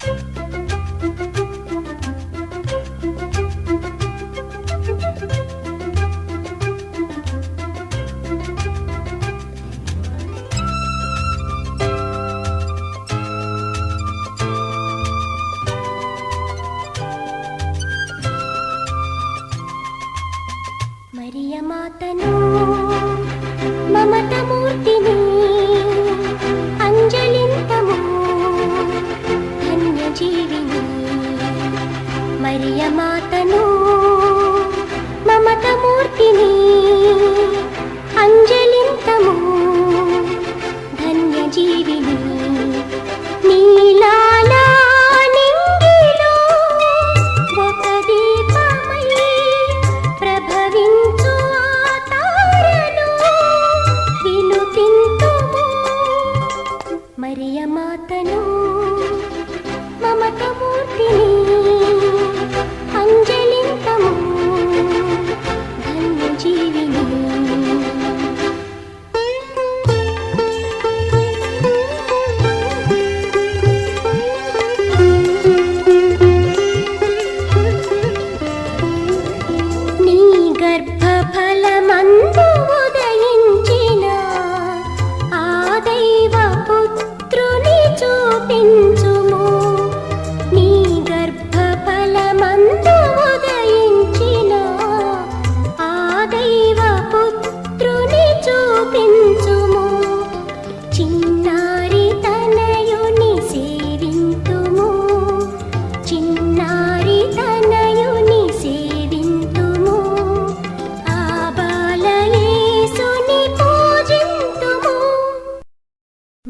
మరియమాతను మరియమాతను మమతమూర్తిని అంజలింతము TV.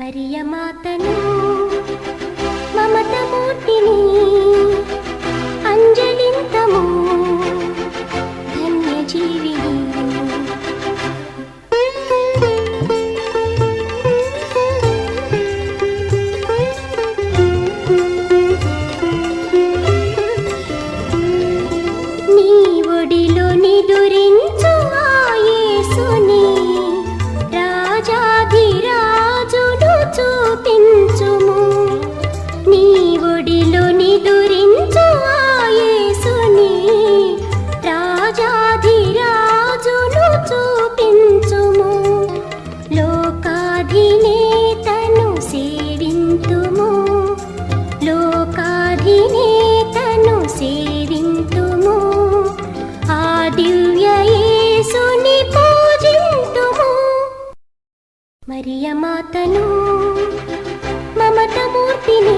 మరియమాతను మరియమాతను మమతమూర్తిని